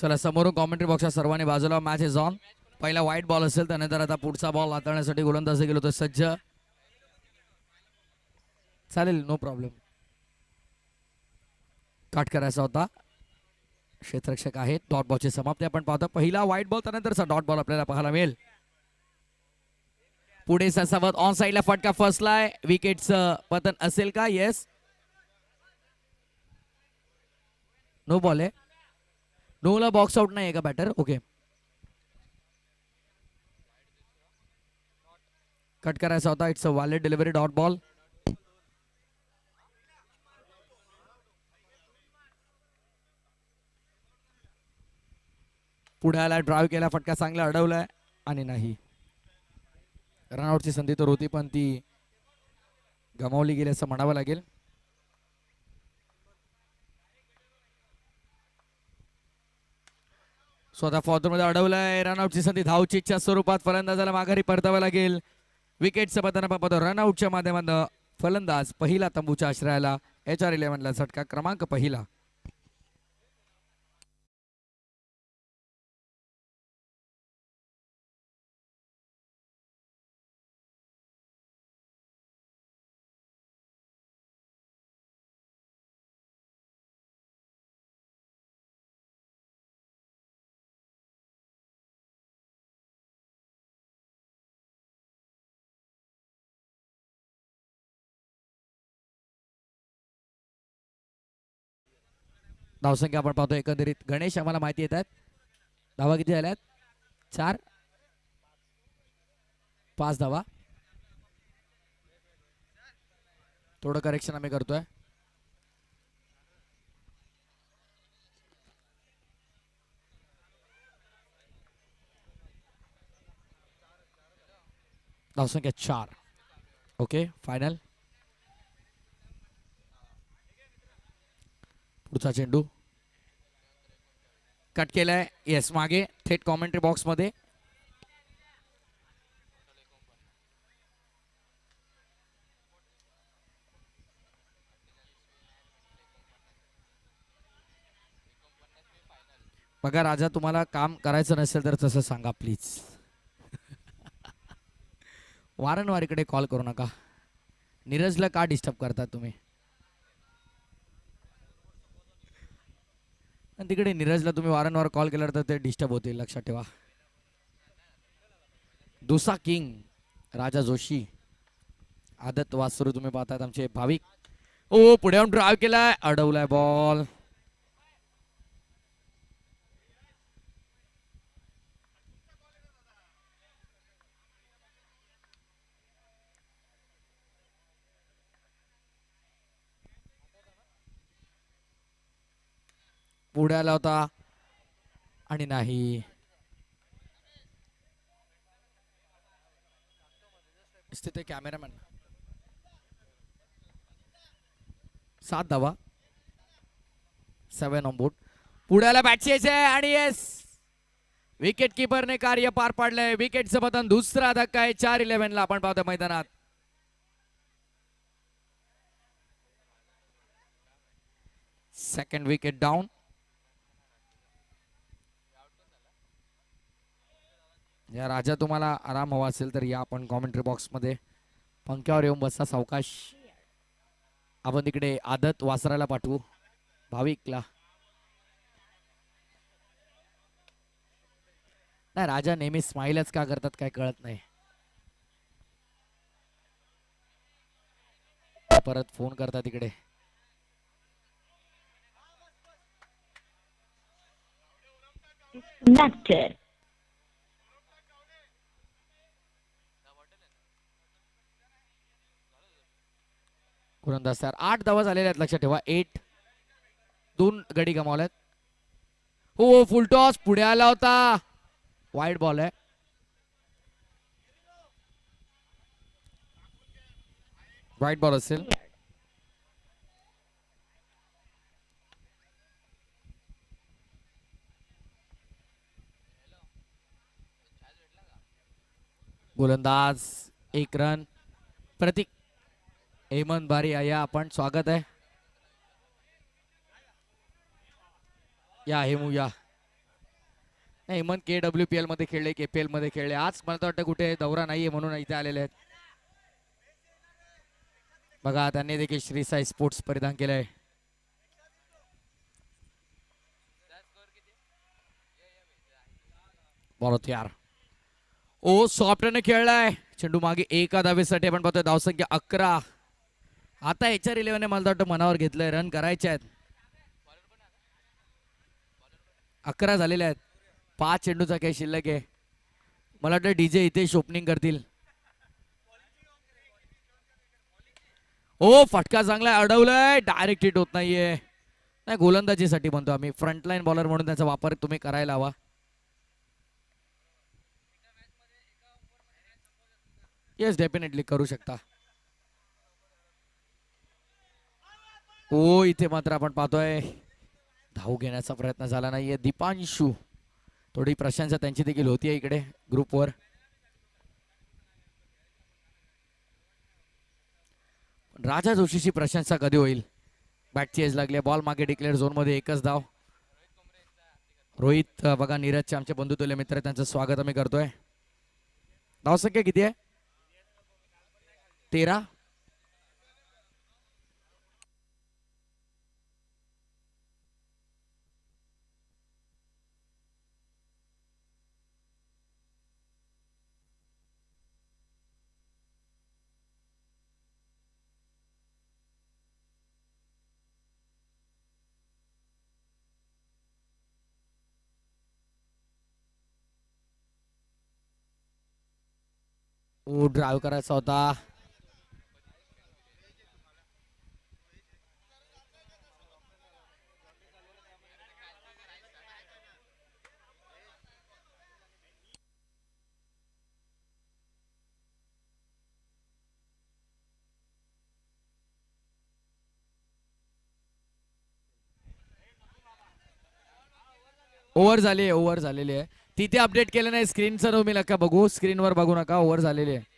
चला समोरून कॉमेंट्री बॉक्सच्या सर्वांनी बाजूला मॅच इज ऑन पहिला व्हाईट बॉल असेल त्यानंतर आता पुढचा बॉल हाताळण्यासाठी गोलंदाजी गेलो तर सज्ज. चालेल नो प्रॉब्लेम काट करायचा होता. क्षेत्ररक्षक आहेत. डॉट बॉलची समाप्ती आपण पाहतो. पहिला व्हाईट बॉल त्यानंतरचा डॉट बॉल आपल्याला पाहायला मिळेल. पुढे ससावत ऑन साईडला फटका फसलाय विकेटचं पतन असेल का? येस नो बॉल आहे. नोला बॉक्स आउट नाही आहे का बॅटर ओके कट करायचा होता. It's a wallet delivery dot ball पुढे आला ड्राईव्ह केला. फटका चांगला अडवलाय. आणि नाही. रनआउटची संधी तर होती पण ती गमावली गेली असं म्हणावं लागेल. स्वतः फॉदरमध्ये अडवलाय. रनआउटची संधी धावचीच्या स्वरूपात फलंदाजाला माघारी परतावं लागेल. विकेटचं पतन आपण पाहतो रनआउटच्या माध्यमानं फलंदाज पहिला तंबूच्या आश्रयाला. एच आर इलेव्हनला झटका क्रमांक पहिला. धावसंख्या आपण पाहतो एकंदरीत गणेश आम्हाला माहिती येत आहेत. धावा किती झाल्यात? चार. पाच धावा. थोडं करेक्शन आम्ही करतोय. धावसंख्या चार. ओके फायनल पुढचा चेंडू. कट केलाय. येस मागे. थेट कॉमेंट्री बॉक्समध्ये. बघा राजा तुम्हाला काम करायचं नसेल तर तसं सांगा प्लीज वारंवार इकडे कॉल करू नका. नीरजला का डिस्टर्ब करता तुम्ही? आणि तिकडे नीरजला तुम्ही वारंवार कॉल केला तर ते डिस्टर्ब होतील लक्षात ठेवा. दुसा किंग राजा जोशी आदत वासरू तुम्ही पाहतात आमचे भाविक. ओ पुढे येऊन ड्राईव्ह केलाय. अडवलाय बॉल पुढे आला होता. आणि नाही. स्थित कॅमेरामॅन. सात धावा. सेवन ऑन बोट पुढ्याला बॅट यायचे आणि येस विकेट किपरने कार्य पार पाडलंय. विकेटचं पतन दुसरा धक्का आहे. चार इलेव्हन ला आपण पाहतो मैदानात. सेकंड विकेट डाऊन या राजा तुम्हाला आराम हवा असेल तर या आपण कॉमेंट्री बॉक्समध्ये पंख्यावर येऊन बसा सावकाश. आपण तिकडे आदत वासराला पाठवू. भाविकला. नाही राजा नेहमी स्माईलच का करतात काय कळत नाही. परत फोन करतात तिकडे Nectar. गोलंदाज तयार आठ धावा झालेल्या आहेत लक्षात ठेवा. एट दोन गडी गमावल्यात हो, हो फुल टॉस पुढे आला होता. वाईट बॉल आहे. वाईट बॉल असेल. गोलंदाज एक रन प्रतीक हेमंत बारी या आपण स्वागत आहे. या हेमू या. नाही हेमंत के डब्ल्यू पी एलमध्ये खेळले के पी एलमध्ये खेळले. आज मला तर वाटतं कुठे दौरा नाहीये म्हणून इथे आलेले आहेत. बघा त्यांनी देखील श्री साई स्पोर्ट्स परिधान केलंय. बरोबर यार. ओ सॉफ्टने खेळलाय. चेंडू मागे एका धावेसाठी आपण पाहतोय धावसंख्या अकरा. आता एच आर इलेव्हन मला वाटतं मनावर घेतलंय रन करायचे आहेत. अकरा झालेले आहेत. पाच चेंडूचा काही शिल्लक आहे. मला वाटतं डीजे इथे ओपनिंग करतील. ओ फटका चांगला अडवलाय. डायरेक्ट हिट होत नाहीये. नाही गोलंदाजीसाठी म्हणतो आम्ही. फ्रंटलाईन बॉलर म्हणून त्याचा वापर तुम्ही करायला हवा. येस डेफिनेटली करू शकता. ओ इथे मात्र आपण पाहतोय. धाव घेण्याचा प्रयत्न झाला नाहीये. दीपांशू. थोडी प्रशंसा त्यांची देखील होतीये इकडे ग्रुपवर राजा जोशीची प्रशंसा कधी होईल? बॅटची एज लागली बॉल मागे डिक्लेअर झोनमध्ये एकच धाव. रोहित बघा नीरजचे आमचे बंधुतुल्य मित्र त्यांचं स्वागत आम्ही करतोय. धावसंख्या किती आहे? तेरा. ओ ड्राईव्ह करायचा होता. ओव्हर झाली आहे ओव्हर झालेली आहे. तिथे अपडेट केलं नाही. स्क्रीनचं तुम्ही नका बघू. स्क्रीनवर बघू नका. ओव्हर झालेली आहे.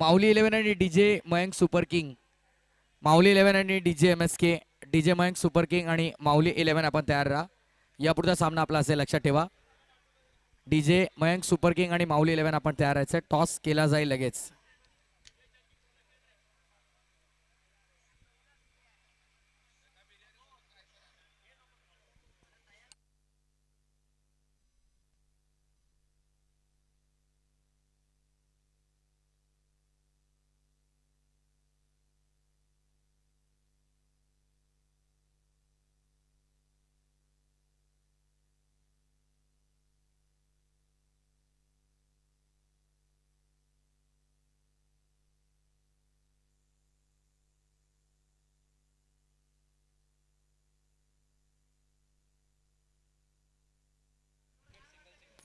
माऊली इलेव्हन आणि DJ Mayank super king. Mauli eleven आणि DJ M S K DJ Mayank super king आणि माऊली इलेव्हन आपण तयार राहा. यापुढचा सामना आपला असेल लक्षात ठेवा. डीजे मयंक सुपर किंग आणि माऊली इलेव्हन आपण तयार राहायचं. टॉस केला जाईल लगेच.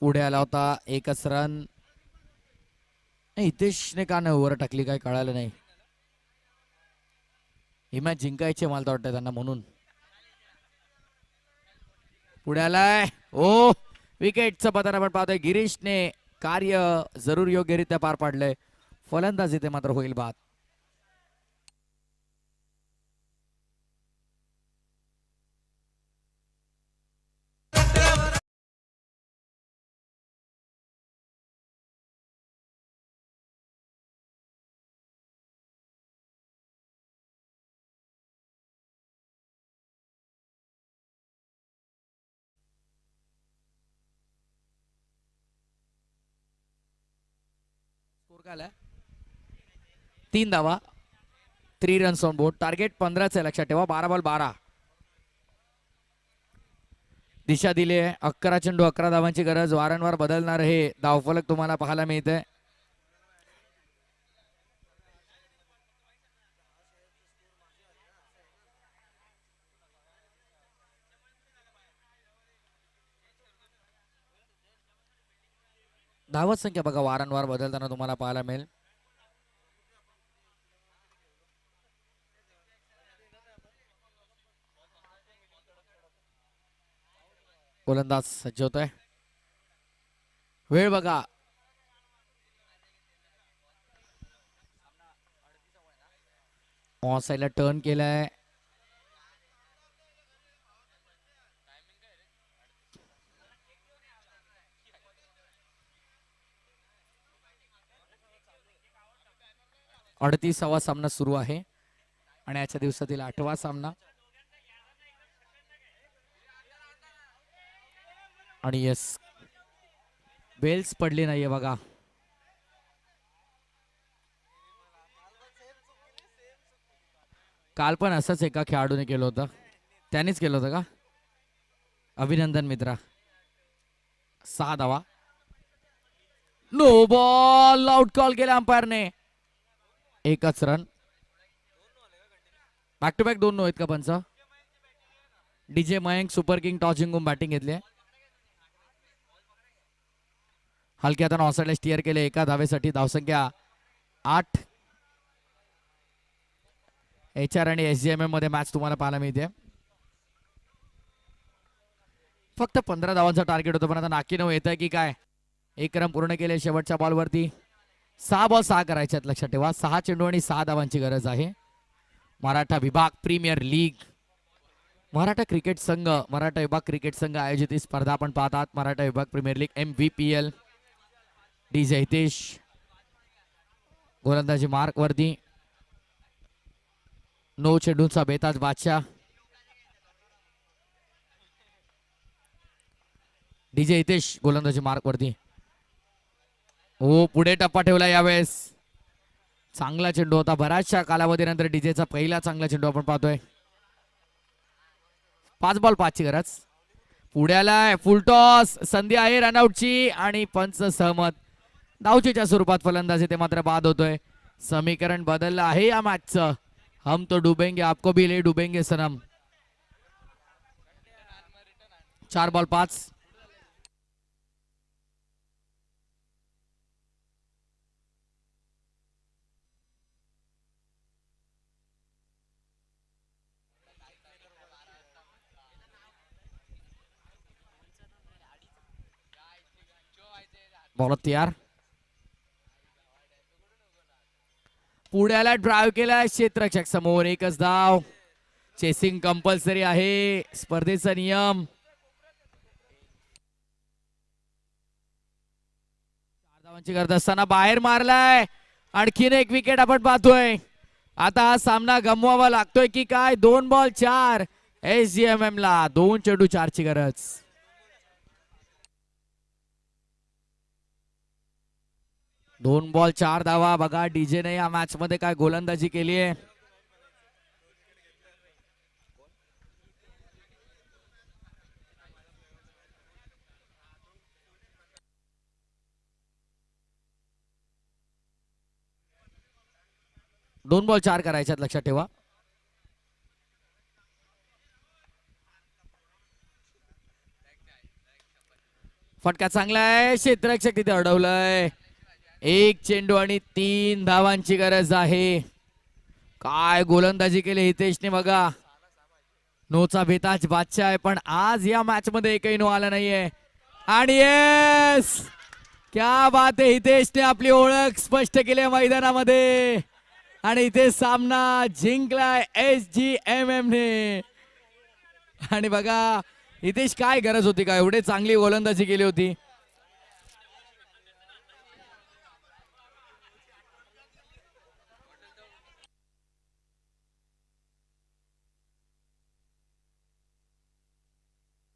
पुढे आला होता. एकच रन नाही हितेशने का नाही ओव्हर टाकली काय कळालं नाही. ही मॅच जिंकायची मला तर वाटतं त्यांना म्हणून. पुढे आलाय. ओ विकेटचं पतन आपण पाहतोय. गिरीशने कार्य जरूर योग्यरित्या पार पाडलंय. फलंदाज इथे मात्र होईल बाद. तीन धावा three runs on board target पंधराच आहे लक्षात ठेवा. बारा बॉल बारा. दिशा दिली आहे. अकरा चेंडू अकरा धावांची गरज. वारंवार बदलणार हे धावफलक तुम्हाला पाहायला मिळते धावत संख्या बघा वारंवार बदलताना तुम्हाला पाहायला मिळेल. गोलंदाज सज्ज होतोय. वेळ बघा. साईडला टर्न केलाय. अडतीसावा सामना सुरू आहे. आणि आजच्या दिवसातील आठवा सामना. आणि येस बेल्स पडली नाहीये बघा. काल पण असंच एका खेळाडूने केलं होतं. त्यानेच केलं होतं का? अभिनंदन मित्रा. सहा धावा नो बॉल आउट कॉल केला अंपायरने. एकच रन बॅक टू बॅक दोन नो आहेत का पंच? DJ Mayank super king toss जिंकून बॅटिंग घेतली. आहे. हलक्या हाताने ऑसाईडला स्टिअर केले. एका धावेसाठी धावसंख्या आठ. एच आर आणि एस जी एम एममध्ये मॅच तुम्हाला पाहायला मिळते. फक्त पंधरा धावांचा टार्गेट होतं पण आता नाकी नऊ येत आहे की काय? एक रन पूर्ण केले शेवटच्या बॉलवरती सहा बॉल सहा करायच्यात लक्षात ठेवा. सहा चेंडू आणि सहा धावांची गरज आहे. मराठा विभाग प्रीमियर लीग. मराठा क्रिकेट संघ मराठा विभाग क्रिकेट संघ आयोजित ही स्पर्धा आपण पाहतात. मराठा विभाग premier league M V P L D J Hitesh गोलंदाजी मार्क वरती नो चेंडूंचा बेताज बादशाह डी जे हितेश गोलंदाजी मार्क हो पुढे टप्पा ठेवला यावेळेस. चांगला चेंडू होता. बऱ्याचशा कालावधीनंतर डीजेचा पहिला चांगला चेंडू आपण पाहतोय. पाच बॉल पाचची गरज. पुढ्याला आलाय फुलटॉस संधी आहे रनआउटची आणि पंच सहमत. धावचीच्या स्वरूपात फलंदाजी ते मात्र बाद होतोय. समीकरण बदललं आहे या मॅचचं हम तो डुबेंगे आपको भी ले डुबेंगे सनम. चार बॉल पाच. बॉलतार पुण्याला ड्राईव्ह केलाय क्षेत्रक्षक समोर. एकच धाव. चेसिंग कंपल्सरी आहे. स्पर्धेचा नियम. चार धावांची करत असताना बाहेर मारलाय. आणखीन एक विकेट आपण पाहतोय. आता हा सामना गमवावा लागतोय की काय? दोन बॉल चार. एस जी एम एम ला दोन चेंडू चारची गरज. दोन बॉल चार धावा. बघा डीजेने या मॅच मध्ये काय गोलंदाजी केली आहे. दोन बॉल चार करायच्यात लक्षात ठेवा. फटका चांगला आहे. क्षेत्ररक्षक तिथे अडवलंय. एक चेंडू आणि तीन धावांची गरज आहे. काय गोलंदाजी केली हितेशने बघा. नोचा बेताज बादशाह आहे पण आज या मॅच मध्ये एकही नो आला नाहीये. आणि येस क्या बात आहे हितेशने आपली ओळख स्पष्ट केली आहे मैदानामध्ये. आणि इथे सामना जिंकलाय एस जी एम एम ने. आणि बघा हितेश काय गरज होती का? एवढे चांगली गोलंदाजी केली होती.